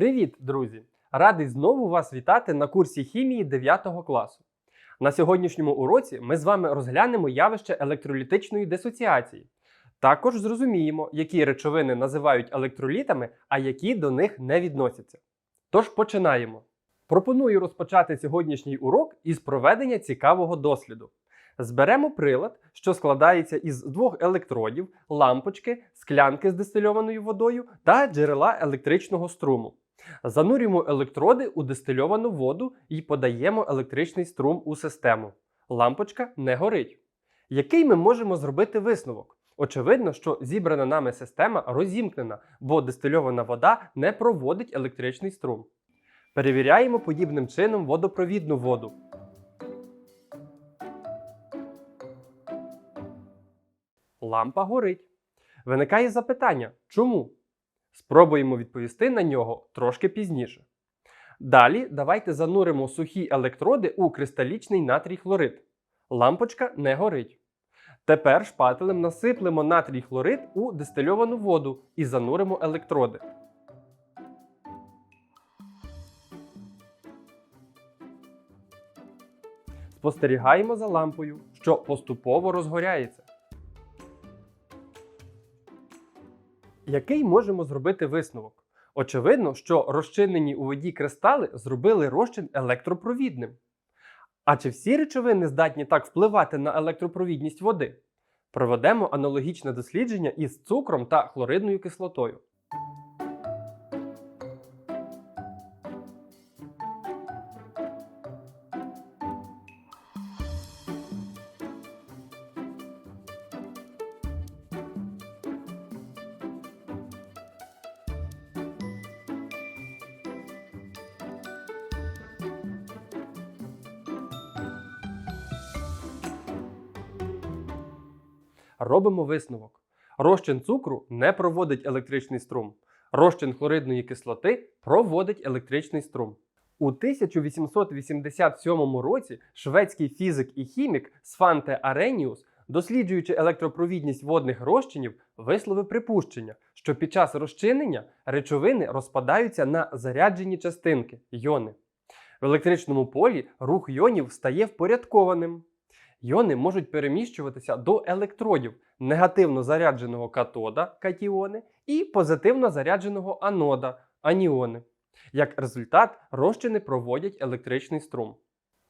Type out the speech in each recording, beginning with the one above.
Привіт, друзі! Радий знову вас вітати на курсі хімії 9 класу. На сьогоднішньому уроці ми з вами розглянемо явище електролітичної дисоціації. Також зрозуміємо, які речовини називають електролітами, а які до них не відносяться. Тож починаємо. Пропоную розпочати сьогоднішній урок із проведення цікавого досліду. Зберемо прилад, що складається із двох електродів, лампочки, склянки з дистильованою водою та джерела електричного струму. Занурюємо електроди у дистильовану воду і подаємо електричний струм у систему. Лампочка не горить. Який ми можемо зробити висновок? Очевидно, що зібрана нами система розімкнена, бо дистильована вода не проводить електричний струм. Перевіряємо подібним чином водопровідну воду. Лампа горить. Виникає запитання, чому? Спробуємо відповісти на нього трошки пізніше. Далі давайте зануримо сухі електроди у кристалічний натрій хлорид. Лампочка не горить. Тепер шпателем насиплемо натрій хлорид у дистильовану воду і зануримо електроди. Спостерігаємо за лампою, що поступово розгоряється. Який можемо зробити висновок? Очевидно, що розчинені у воді кристали зробили розчин електропровідним. А чи всі речовини здатні так впливати на електропровідність води? Проведемо аналогічне дослідження із цукром та хлоридною кислотою. Робимо висновок. Розчин цукру не проводить електричний струм. Розчин хлоридної кислоти проводить електричний струм. У 1887 році шведський фізик і хімік Сфанте Ареніус, досліджуючи електропровідність водних розчинів, висловив припущення, що під час розчинення речовини розпадаються на заряджені частинки йони. В електричному полі рух йонів стає впорядкованим. Йони можуть переміщуватися до електродів негативно зарядженого катода катіони і позитивно зарядженого анода аніони. Як результат, розчини проводять електричний струм.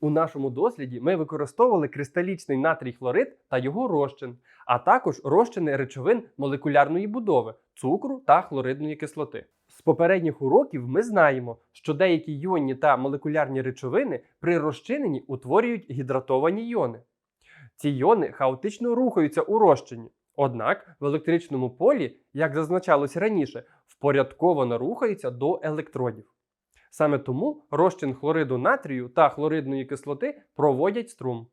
У нашому досліді ми використовували кристалічний натрій хлорид та його розчин, а також розчини речовин молекулярної будови, цукру та хлоридної кислоти. З попередніх уроків ми знаємо, що деякі йонні та молекулярні речовини при розчиненні утворюють гідратовані йони. Ці йони хаотично рухаються у розчині. Однак в електричному полі, як зазначалось раніше, впорядковано рухаються до електродів. Саме тому розчин хлориду натрію та хлоридної кислоти проводять струм.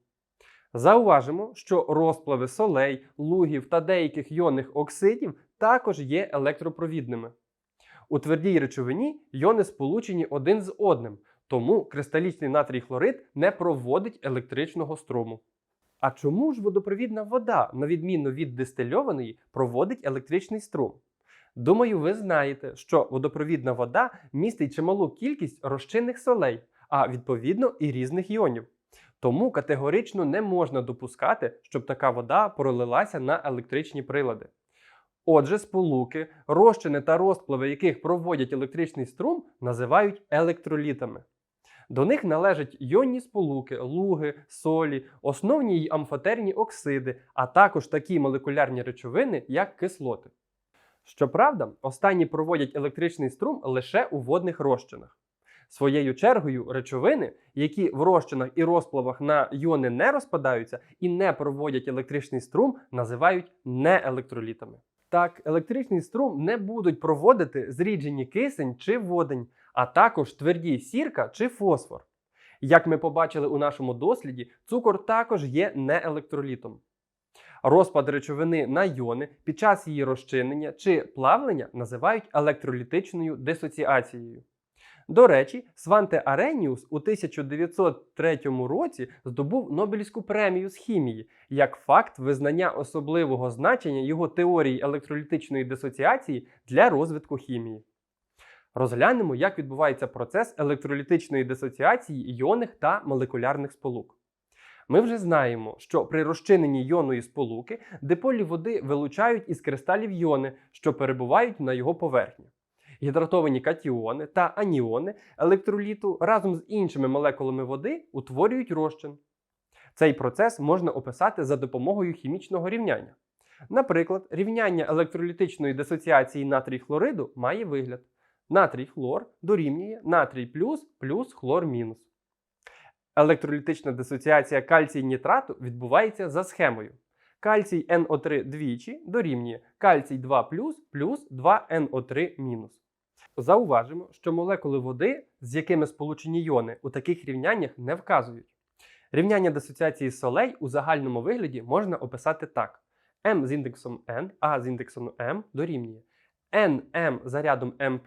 Зауважимо, що розплави солей, лугів та деяких йонних оксидів також є електропровідними. У твердій речовині йони сполучені один з одним, тому кристалічний натрій хлорид не проводить електричного струму. А чому ж водопровідна вода, на відміну від дистильованої, проводить електричний струм? Думаю, ви знаєте, що водопровідна вода містить чималу кількість розчинних солей, а відповідно і різних іонів. Тому категорично не можна допускати, щоб така вода пролилася на електричні прилади. Отже, сполуки, розчини та розпливи, яких проводять електричний струм, називають електролітами. До них належать йонні сполуки, луги, солі, основні й амфотерні оксиди, а також такі молекулярні речовини, як кислоти. Щоправда, останні проводять електричний струм лише у водних розчинах. Своєю чергою, речовини, які в розчинах і розплавах на йони не розпадаються і не проводять електричний струм, називають неелектролітами. Так, електричний струм не будуть проводити зріджені кисень чи водень, а також тверді сірка чи фосфор. Як ми побачили у нашому досліді, цукор також є неелектролітом. Розпад речовини на йони під час її розчинення чи плавлення називають електролітичною дисоціацією. До речі, Сванте Ареніус у 1903 році здобув Нобелівську премію з хімії як факт визнання особливого значення його теорії електролітичної дисоціації для розвитку хімії. Розглянемо, як відбувається процес електролітичної дисоціації іонних та молекулярних сполук. Ми вже знаємо, що при розчиненні йонної сполуки диполі води вилучають із кристалів йони, що перебувають на його поверхні. Гідратовані катіони та аніони електроліту разом з іншими молекулами води утворюють розчин. Цей процес можна описати за допомогою хімічного рівняння. Наприклад, рівняння електролітичної дисоціації натрій хлориду має вигляд: натрій хлор дорівнює натрій плюс плюс хлор мінус. Електролітична дисоціація кальцій нітрату відбувається за схемою. Кальцій NO3 двічі дорівнює кальцій 2 плюс плюс 2 NO3 мінус. Зауважимо, що молекули води, з якими сполучені йони, у таких рівняннях не вказують. Рівняння дисоціації солей у загальному вигляді можна описати так: m з індексом n, а з індексом m дорівнює nm зарядом m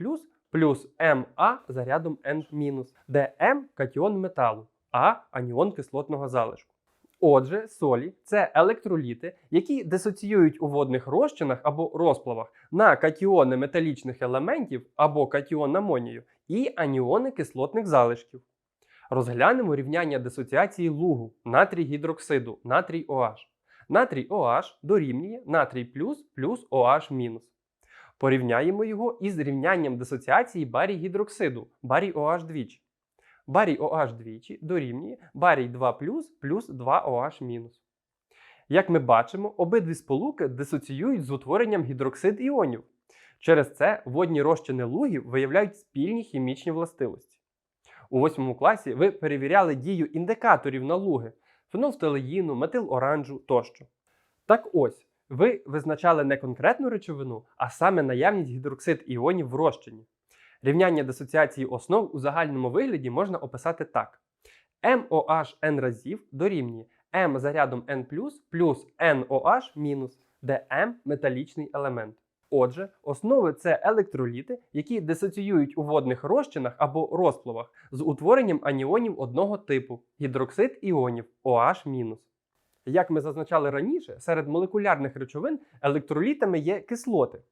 плюс ma зарядом n-, де m катіон металу, а аніон кислотного залишку. Отже, солі це електроліти, які дисоціюють у водних розчинах або розплавах на катіони металічних елементів або катіон амонію і аніони кислотних залишків. Розглянемо рівняння дисоціації лугу натрій гідроксиду, натрій OH. Натрій OH дорівнює натрій плюс плюс OH мінус. Порівняємо його із рівнянням дисоціації барій гідроксиду, барій OH двічі. Барій OH двічі дорівнює барій 2 плюс плюс 2 OH мінус. Як ми бачимо, обидві сполуки дисоціюють з утворенням гідроксид іонів. Через це водні розчини лугів виявляють спільні хімічні властивості. У 8 класі ви перевіряли дію індикаторів на луги фенолфталеїну, метилоранжу тощо. Так ось, ви визначали не конкретну речовину, а саме наявність гідроксид іонів в розчині. Рівняння дисоціації основ у загальному вигляді можна описати так: MOH n разів дорівнює M зарядом N плюс NOH мінус, де M металічний елемент. Отже, основи це електроліти, які дисоціюють у водних розчинах або розплавах з утворенням аніонів одного типу гідроксид іонів OH-. Як ми зазначали раніше, серед молекулярних речовин електролітами є кислоти.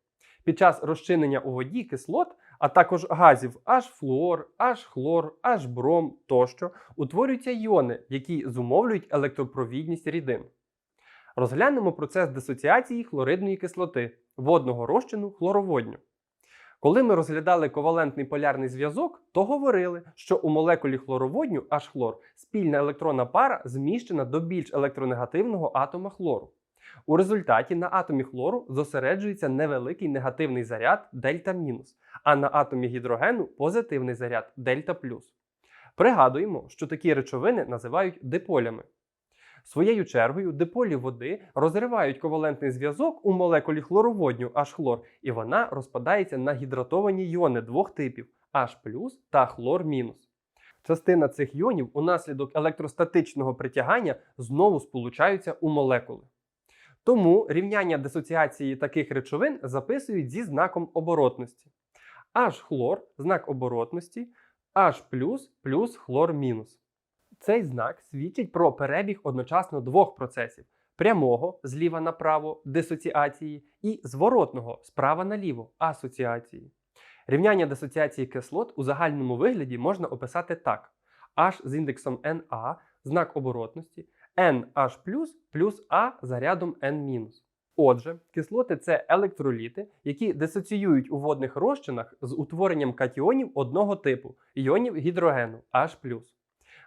Під час розчинення у воді кислот, а також газів H-флуор, H-хлор, H-бром тощо утворюються іони, які зумовлюють електропровідність рідин. Розглянемо процес дисоціації хлоридної кислоти водного розчину хлороводню. Коли ми розглядали ковалентний полярний зв'язок, то говорили, що у молекулі хлороводню H-хлор спільна електронна пара зміщена до більш електронегативного атома хлору. У результаті на атомі хлору зосереджується невеликий негативний заряд дельта мінус, а на атомі гідрогену позитивний заряд дельта плюс. Пригадуємо, що такі речовини називають диполями. Своєю чергою диполі води розривають ковалентний зв'язок у молекулі хлороводню H-хлор, і вона розпадається на гідратовані йони двох типів H та хлор Частина цих йонів унаслідок електростатичного притягання знову сполучаються у молекули. Тому рівняння дисоціації таких речовин записують зі знаком оборотності. H-хлор знак оборотності, H плюс хлор мінус. Цей знак свідчить про перебіг одночасно двох процесів: прямого зліва направо дисоціації і зворотного справа наліво асоціації. Рівняння дисоціації кислот у загальному вигляді можна описати так: H з індексом Na знак оборотності, NH плюс А зарядом N-. Отже, кислоти це електроліти, які дисоціюють у водних розчинах з утворенням катіонів одного типу іонів гідрогену H.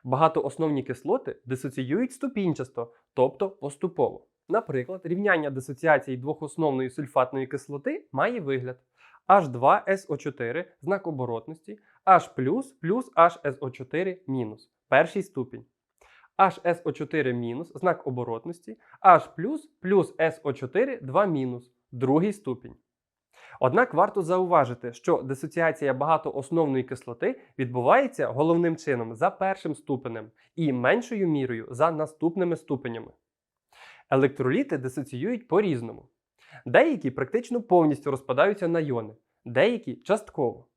Багатоосновні кислоти дисоціюють ступінчасто, тобто поступово. Наприклад, рівняння дисоціації двохосновної сульфатної кислоти має вигляд H2SO4 знак оборотності, H плюс HSO4 мінус перший ступінь. HSO4 знак оборотності, H плюс SO4 2 мінус другий ступінь. Однак варто зауважити, що дисоціація багатоосновної кислоти відбувається головним чином за першим ступенем і меншою мірою за наступними ступенями. Електроліти дисоціюють по-різному. Деякі практично повністю розпадаються на йони, деякі частково.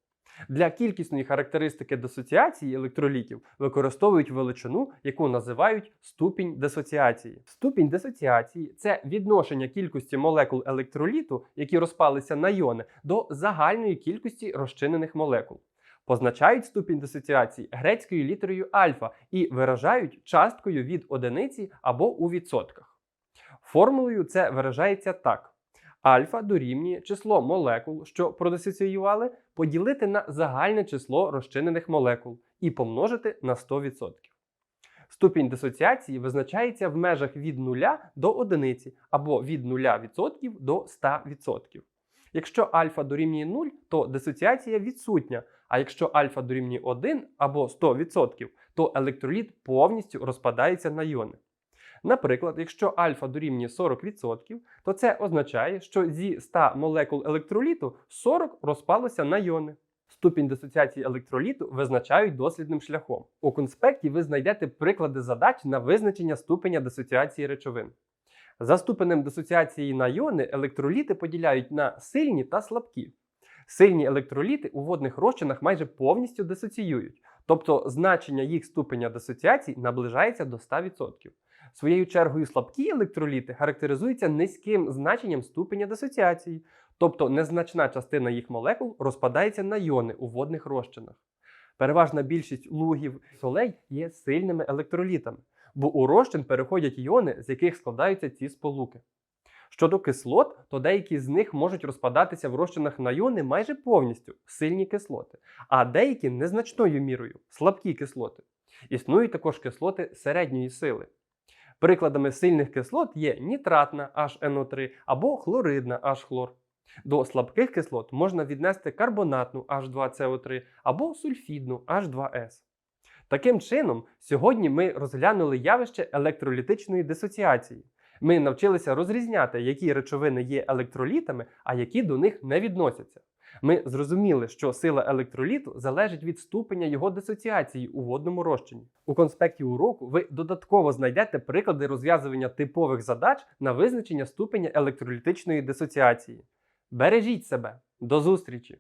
Для кількісної характеристики дисоціації електролітів використовують величину, яку називають ступінь дисоціації. Ступінь дисоціації це відношення кількості молекул електроліту, які розпалися на йони, до загальної кількості розчинених молекул. Позначають ступінь дисоціації грецькою літерою альфа і виражають часткою від одиниці або у відсотках. Формулою це виражається так. Альфа дорівнює число молекул, що продисоціювали, поділити на загальне число розчинених молекул і помножити на 100%. Ступінь дисоціації визначається в межах від 0 до 1 або від 0% до 100%. Якщо альфа дорівнює 0, то дисоціація відсутня, а якщо альфа дорівнює 1 або 100%, то електроліт повністю розпадається на йони. Наприклад, якщо альфа дорівнює 40%, то це означає, що зі 100 молекул електроліту 40 розпалося на йони. Ступінь дисоціації електроліту визначають дослідним шляхом. У конспекті ви знайдете приклади задач на визначення ступеня дисоціації речовин. За ступенем дисоціації на йони електроліти поділяють на сильні та слабкі. Сильні електроліти у водних розчинах майже повністю дисоціюють, тобто значення їх ступеня дисоціації наближається до 100%. Своєю чергою слабкі електроліти характеризуються низьким значенням ступеня дисоціації, тобто незначна частина їх молекул розпадається на йони у водних розчинах. Переважна більшість лугів солей є сильними електролітами, бо у розчин переходять іони, з яких складаються ці сполуки. Щодо кислот, то деякі з них можуть розпадатися в розчинах на йони майже повністю сильні кислоти, а деякі незначною мірою слабкі кислоти. Існують також кислоти середньої сили. Прикладами сильних кислот є нітратна HNO3 або хлоридна H-хлор. До слабких кислот можна віднести карбонатну H2CO3 або сульфідну H2S. Таким чином, сьогодні ми розглянули явище електролітичної дисоціації. Ми навчилися розрізняти, які речовини є електролітами, а які до них не відносяться. Ми зрозуміли, що сила електроліту залежить від ступеня його дисоціації у водному розчині. У конспекті уроку ви додатково знайдете приклади розв'язування типових задач на визначення ступеня електролітичної дисоціації. Бережіть себе! До зустрічі!